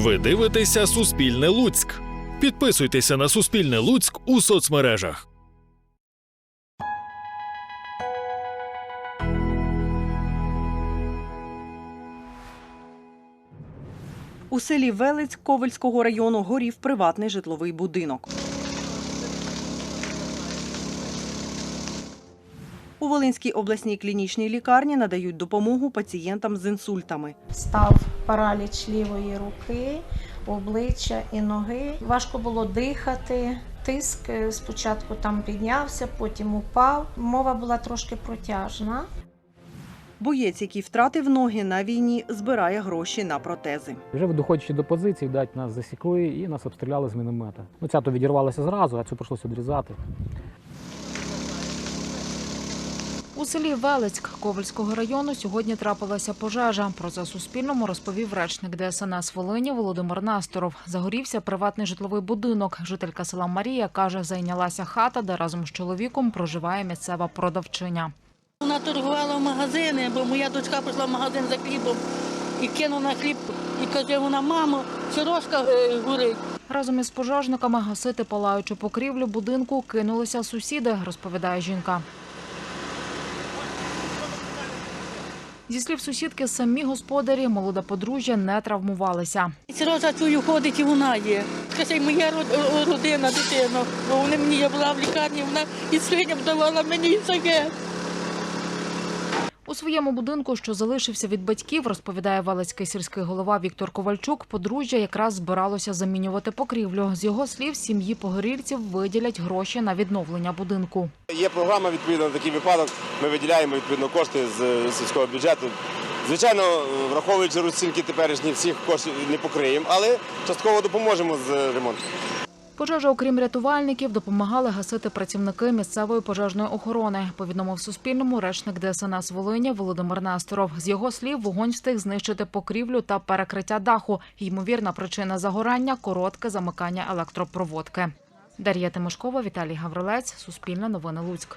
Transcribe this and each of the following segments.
Ви дивитеся Суспільне Луцьк. Підписуйтеся на Суспільне Луцьк у соцмережах. У селі Велець Ковельського району горів приватний житловий будинок. Волинській обласній клінічній лікарні надають допомогу пацієнтам з інсультами. став параліч лівої руки, обличчя і ноги. Важко було дихати. Тиск е, спочатку там піднявся, потім упав. Мова була трошки протяжна. Боєць, який втратив ноги на війні, збирає гроші на протези. Вже доходячи до позицій, дать нас засікли і нас обстріляли з міномета. Ну, ця то відірвалася зразу, а цю прийшлося відрізати. У селі Велецьк Ковальського району сьогодні трапилася пожежа. Про це Суспільному розповів речник ДСНС Волині Володимир Насторов. Загорівся приватний житловий будинок. Жителька села Марія каже, зайнялася хата, де разом з чоловіком проживає місцева продавчиня. Вона торгувала в магазини, бо моя дочка прийшла в магазин за хлібом і кинула хліб. І каже вона, мамо, сирожка е, горить. Разом із пожежниками гасити палаючу покрівлю будинку кинулися сусіди, розповідає жінка. Зі слів сусідки, самі господарі, молоде подружжя не травмувалися. Сирожа чую, ходить і вона є. Каже, моя родина, дитина. Вони мені я була в лікарні, вона і свиням давала мені і таке. У своєму будинку, що залишився від батьків, розповідає Велецький сільський голова Віктор Ковальчук, подружжя якраз збиралося замінювати покрівлю. З його слів, сім'ї погорільців виділять гроші на відновлення будинку. Є програма відповідно на такий випадок. Ми виділяємо відповідно кошти з сільського бюджету. Звичайно, враховуючи розцінки теперішні, всіх коштів не покриємо, але частково допоможемо з ремонтом. Пожежа, окрім рятувальників, допомагали гасити працівники місцевої пожежної охорони. Повідомив Суспільному речник ДСНС Волині Володимир Насторов. З його слів, вогонь встиг знищити покрівлю та перекриття даху. Ймовірна причина загорання коротке замикання електропроводки. Дар'я Тимошкова, Віталій Гаврилець, Суспільне новини Луцьк.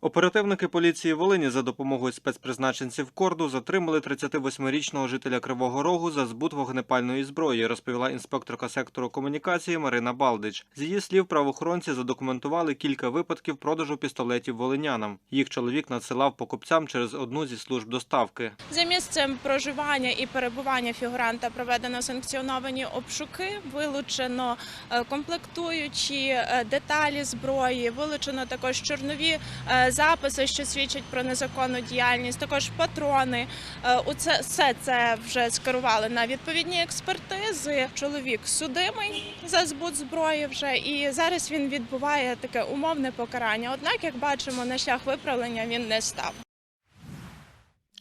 Оперативники поліції Волині за допомогою спецпризначенців корду затримали 38-річного жителя Кривого Рогу за збут вогнепальної зброї, розповіла інспекторка сектору комунікації Марина Балдич. З її слів, правоохоронці задокументували кілька випадків продажу пістолетів волинянам. Їх чоловік надсилав покупцям через одну зі служб доставки. За місцем проживання і перебування фігуранта проведено санкціоновані обшуки, вилучено е, комплектуючі е, деталі зброї, вилучено також чорнові е, записи, що свідчать про незаконну діяльність, також патрони. Е, У це все це вже скерували на відповідні експертизи. Чоловік судимий за збут зброї вже і зараз він відбуває таке умовне покарання. Однак, як бачимо, на шлях виправлення він не став.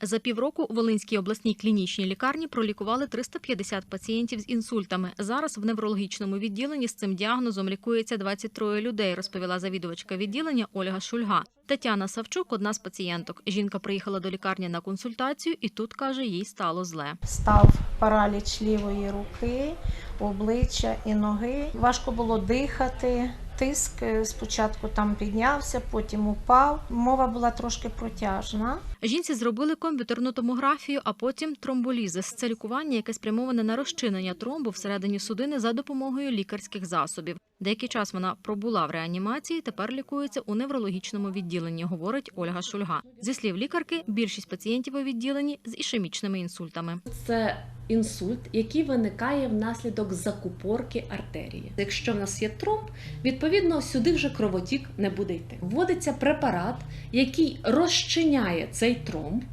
За півроку у Волинській обласній клінічній лікарні пролікували 350 пацієнтів з інсультами. Зараз в неврологічному відділенні з цим діагнозом лікується 23 людей, розповіла завідувачка відділення Ольга Шульга. Тетяна Савчук одна з пацієнток. Жінка приїхала до лікарні на консультацію, і тут каже, їй стало зле. Став параліч лівої руки, обличчя і ноги. Важко було дихати. Тиск е, спочатку там піднявся, потім упав. Мова була трошки протяжна. Жінці зробили комп'ютерну томографію, а потім тромболізис. Це лікування, яке спрямоване на розчинення тромбу всередині судини за допомогою лікарських засобів. Деякий час вона пробула в реанімації, тепер лікується у неврологічному відділенні, говорить Ольга Шульга. Зі слів лікарки, більшість пацієнтів у відділенні з ішемічними інсультами. Це інсульт, який виникає внаслідок закупорки артерії. Якщо в нас є тромб, відповідно сюди вже кровотік не буде йти. Вводиться препарат, який розчиняє цей тромб.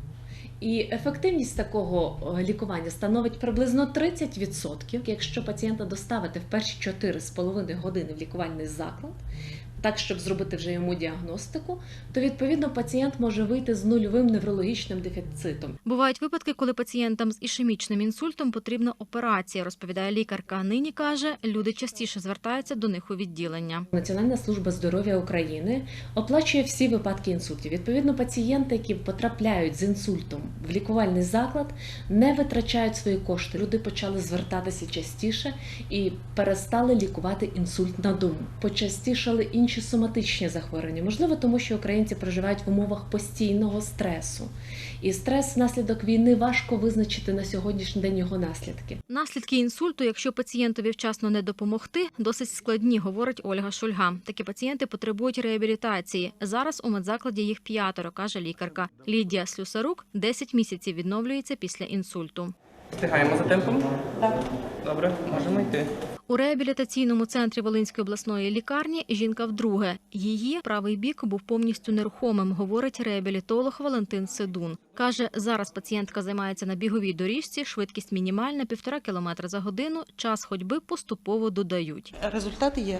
І ефективність такого е, лікування становить приблизно 30%. Якщо пацієнта доставити в перші 4,5 години в лікувальний заклад, так щоб зробити вже йому діагностику, то відповідно пацієнт може вийти з нульовим неврологічним дефіцитом. Бувають випадки, коли пацієнтам з ішемічним інсультом потрібна операція, розповідає лікарка. Нині каже, люди частіше звертаються до них у відділення. Національна служба здоров'я України оплачує всі випадки інсультів. Відповідно, пацієнти, які потрапляють з інсультом в лікувальний заклад, не витрачають свої кошти. Люди почали звертатися частіше і перестали лікувати інсульт на дому. Почастішали інші інші соматичні захворювання. Можливо, тому що українці проживають в умовах постійного стресу. І стрес внаслідок війни важко визначити на сьогоднішній день його наслідки. Наслідки інсульту, якщо пацієнтові вчасно не допомогти, досить складні, говорить Ольга Шульга. Такі пацієнти потребують реабілітації. Зараз у медзакладі їх п'ятеро, каже лікарка. Лідія Слюсарук 10 місяців відновлюється після інсульту. Встигаємо за темпом? Так. Добре, можемо йти. У реабілітаційному центрі Волинської обласної лікарні жінка вдруге. Її правий бік був повністю нерухомим, говорить реабілітолог Валентин Седун. Каже, зараз пацієнтка займається на біговій доріжці, швидкість мінімальна півтора кілометра за годину. Час ходьби поступово додають. Результати є.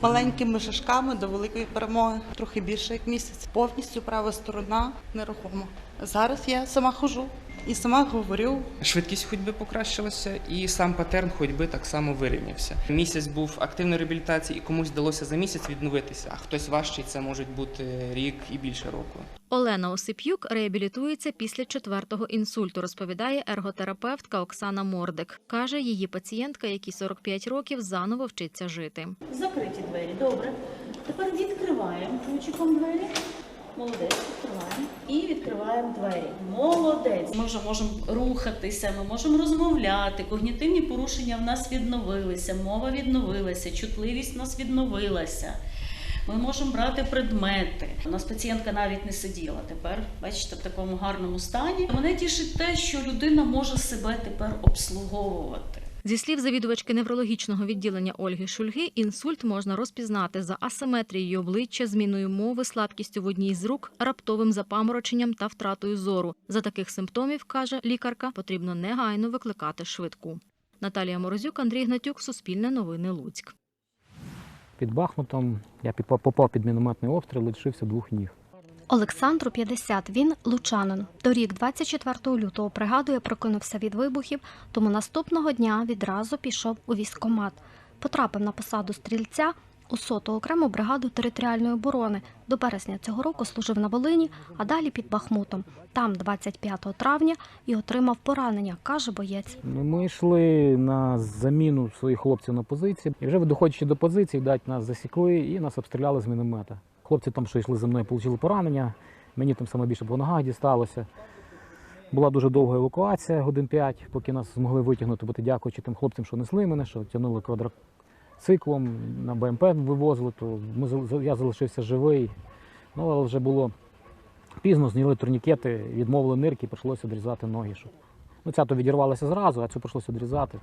Маленькими шажками до великої перемоги, трохи більше як місяць. Повністю права сторона нерухома. Зараз я сама хожу і сама говорю. Швидкість ходьби покращилася, і сам патерн ходьби так само вирівнявся. Місяць був активної реабілітації, і комусь вдалося за місяць відновитися, а хтось важчий це може бути рік і більше року. Олена Осип'юк реабілітується після четвертого інсульту, розповідає ерготерапевтка Оксана Мордик. Каже, її пацієнтка, якій 45 років, заново вчиться жити. Закриті двері, добре. Тепер відкриваємо ключиком двері. Молодець, відкриваємо. І відкриваємо двері. Молодець. Ми вже можемо рухатися, ми можемо розмовляти. Когнітивні порушення в нас відновилися, мова відновилася, чутливість в нас відновилася. Ми можемо брати предмети. У нас пацієнтка навіть не сиділа тепер, бачите, в такому гарному стані. Мене тішить те, що людина може себе тепер обслуговувати. Зі слів завідувачки неврологічного відділення Ольги Шульги, інсульт можна розпізнати за асиметрією обличчя, зміною мови, слабкістю в одній з рук, раптовим запамороченням та втратою зору. За таких симптомів, каже лікарка, потрібно негайно викликати швидку. Наталія Морозюк, Андрій Гнатюк, Суспільне новини Луцьк. Під Бахмутом я попав під мінометний обстріл, лишився двох ніг. Олександру 50, він лучанин. Торік, 24 лютого, пригадує, прокинувся від вибухів, тому наступного дня відразу пішов у військкомат. Потрапив на посаду стрільця у соту окрему бригаду територіальної оборони. До березня цього року служив на Волині, а далі під Бахмутом. Там 25 травня і отримав поранення, каже боєць. Ну, Ми йшли на заміну своїх хлопців на позиції. І вже доходячи до позиції, дать нас засікли і нас обстріляли з міномета. Хлопці там, що йшли за мною, отримали поранення. Мені там саме більше по ногах дісталося. Була дуже довга евакуація, годин 5, поки нас змогли витягнути, бо дякуючи тим хлопцям, що несли мене, що тягнули квадроциклом, на БМП вивозили, то ми, я залишився живий. Ну, але вже було пізно, зняли турнікети, відмовили нирки, прийшлося відрізати ноги. Щоб... Ну, ця то відірвалася зразу, а цю прийшлося відрізати.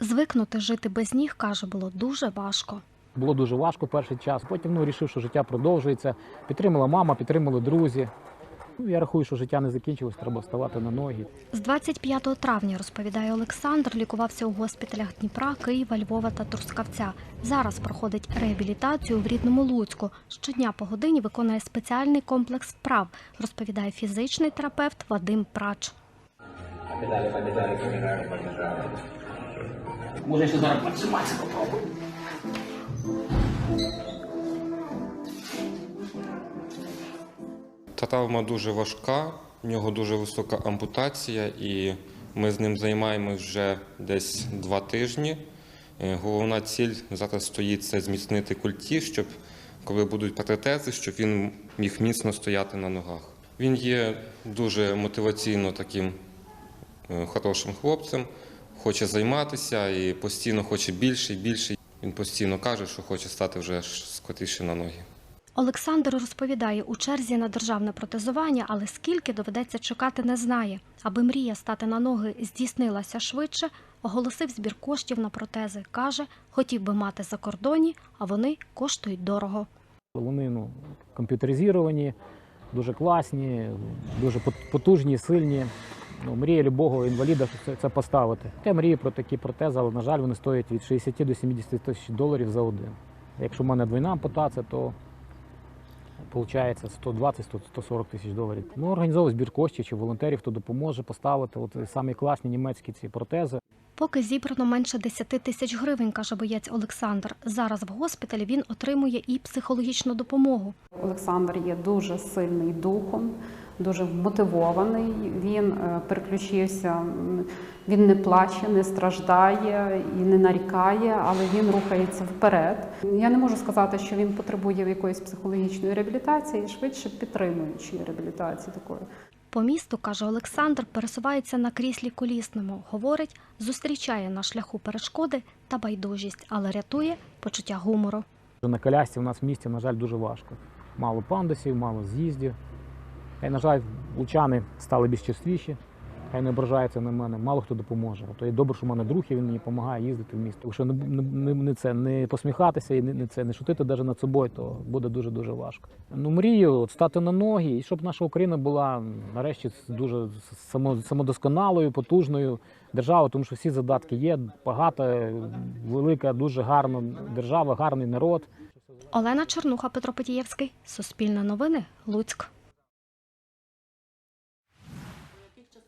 Звикнути жити без ніг, каже, було дуже важко. Було дуже важко перший час. Потім ну, рішив, що життя продовжується. Підтримала мама, підтримали друзі. Ну, я рахую, що життя не закінчилось, треба вставати на ноги. З 25 травня, розповідає Олександр, лікувався у госпіталях Дніпра, Києва, Львова та Трускавця. Зараз проходить реабілітацію в рідному Луцьку. Щодня по годині виконує спеціальний комплекс вправ, розповідає фізичний терапевт Вадим Прач. Може, ще зараз підсуматися попробую. Травма дуже важка, в нього дуже висока ампутація, і ми з ним займаємось вже десь два тижні. Е, Головна ціль зараз стоїть це зміцнити культі, щоб коли будуть протези, щоб він міг міцно стояти на ногах. Він є дуже мотиваційно таким е, хорошим хлопцем, хоче займатися і постійно хоче більше і більше. Він постійно каже, що хоче стати вже скоріше на ноги. Олександр розповідає, у черзі на державне протезування, але скільки доведеться чекати, не знає. Аби мрія стати на ноги здійснилася швидше, оголосив збір коштів на протези. Каже, хотів би мати за кордоні, а вони коштують дорого. Вони ну, комп'ютеризовані, дуже класні, дуже потужні, сильні. Ну, мрія любого інваліда це, це поставити. Я мрію про такі протези, але, на жаль, вони стоять від 60 до 70 тисяч доларів за один. Якщо в мене двойна ампутація, то виходить 120-140 тисяч доларів. Ну, організовую збір коштів чи волонтерів, хто допоможе поставити. От самі класні німецькі ці протези. Поки зібрано менше 10 тисяч гривень, каже боєць Олександр. Зараз в госпіталі він отримує і психологічну допомогу. Олександр є дуже сильний духом, дуже мотивований. Він е, переключився, він не плаче, не страждає і не нарікає, але він рухається вперед. Я не можу сказати, що він потребує якоїсь психологічної реабілітації, швидше підтримуючої реабілітації такої. По місту, каже Олександр, пересувається на кріслі колісному. Говорить, зустрічає на шляху перешкоди та байдужість, але рятує почуття гумору. На колясці у нас в місті, на жаль, дуже важко. Мало пандусів, мало з'їздів. На жаль, лучани стали більш чувствіші, хай не ображаються на мене, мало хто допоможе. То є добре, що в мене друг, і він мені допомагає їздити в місто. Якщо не, не, не, це, не посміхатися і не, не, це, не шутити навіть над собою, то буде дуже-дуже важко. Ну, мрію от, стати на ноги, і щоб наша Україна була нарешті дуже само, самодосконалою, потужною державою, тому що всі задатки є, багата, велика, дуже гарна держава, гарний народ. Олена Чернуха, Петро Петієвський, Суспільне новини, Луцьк.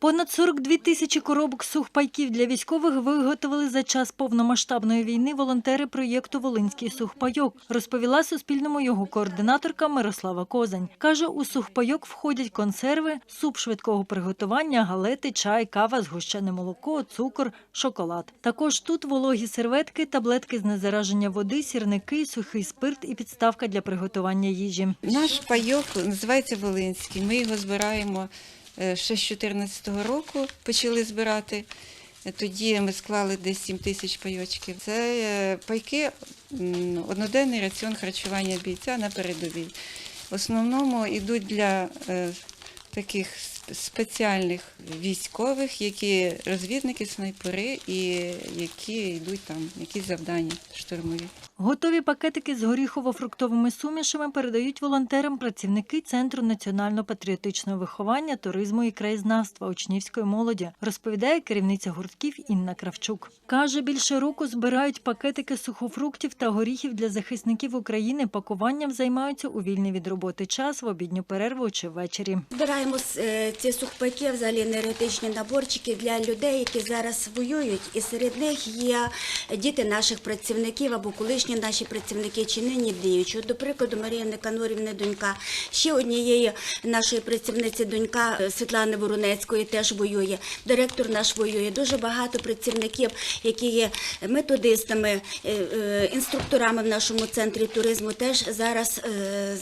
Понад 42 тисячі коробок сухпайків для військових виготовили за час повномасштабної війни волонтери проєкту Волинський сухпайок, розповіла Суспільному його координаторка Мирослава Козань. Каже, у сухпайок входять консерви, суп швидкого приготування, галети, чай, кава, згущене молоко, цукор, шоколад. Також тут вологі серветки, таблетки з незараження води, сірники, сухий спирт і підставка для приготування їжі. Наш пайок називається Волинський. Ми його збираємо ще з 2014 року, почали збирати. Е, Тоді ми склали десь 7 тисяч пайочків. Це е, пайки, одноденний раціон харчування бійця на передовій. В основному йдуть для е, таких спеціальних військових, які розвідники, снайпери і які йдуть там якісь завдання штурмові. Готові пакетики з горіхово-фруктовими сумішами передають волонтерам працівники Центру національно-патріотичного виховання, туризму і краєзнавства учнівської молоді, розповідає керівниця гуртків Інна Кравчук. Каже, більше року збирають пакетики сухофруктів та горіхів для захисників України. Пакуванням займаються у вільний від роботи час, в обідню перерву чи ввечері. Збираємо е, ці сухпайки, взагалі енергетичні наборчики для людей, які зараз воюють. І серед них є діти наших працівників або колишні наші працівники чи нині діючі. До прикладу, Марія Никанорівна донька, ще однієї нашої працівниці донька е, Світлани Воронецької теж воює. Директор наш воює. Дуже багато працівників, які є методистами, е, е, інструкторами в нашому центрі туризму, теж зараз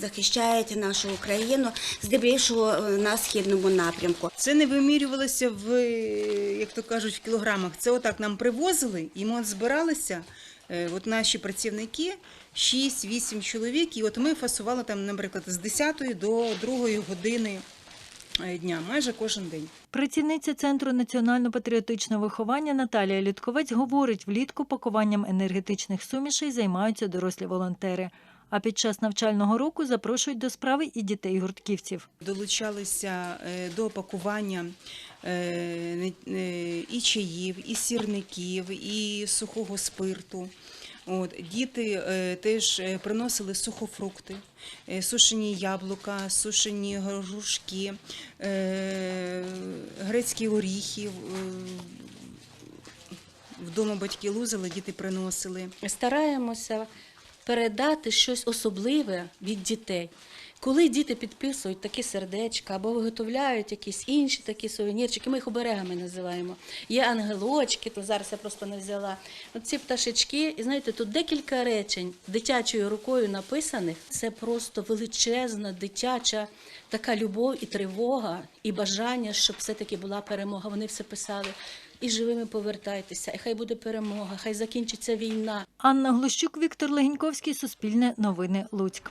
захищають нашу Україну здебільшого на східному напрямку. Це не вимірювалося в, як то кажуть, в кілограмах. Це отак нам привозили, і ми от збиралися, от наші працівники, 6-8 чоловік, і от ми фасували там, наприклад, з 10 до 2 години е, дня, майже кожен день. Працівниця Центру національно-патріотичного виховання Наталія Лютковець говорить, влітку пакуванням енергетичних сумішей займаються дорослі волонтери. А під час навчального року запрошують до справи і дітей-гуртківців. Долучалися е, до пакування е, е, і чаїв, і сірників, і сухого спирту. От, діти е, теж е, приносили сухофрукти, е, сушені яблука, сушені грушки, е, грецькі оріхи. е, Вдома батьки лузили, діти приносили. Стараємося передати щось особливе від дітей. Коли діти підписують такі сердечка або виготовляють якісь інші такі сувенірчики, ми їх оберегами називаємо. Є ангелочки, то зараз я просто не взяла. От ці пташечки, і знаєте, тут декілька речень дитячою рукою написаних. Це просто величезна дитяча така любов і тривога, і бажання, щоб все-таки була перемога. Вони все писали. І живими повертайтеся, і хай буде перемога, хай закінчиться війна. Анна Глущук, Віктор Легіньковський, Суспільне новини Луцьк.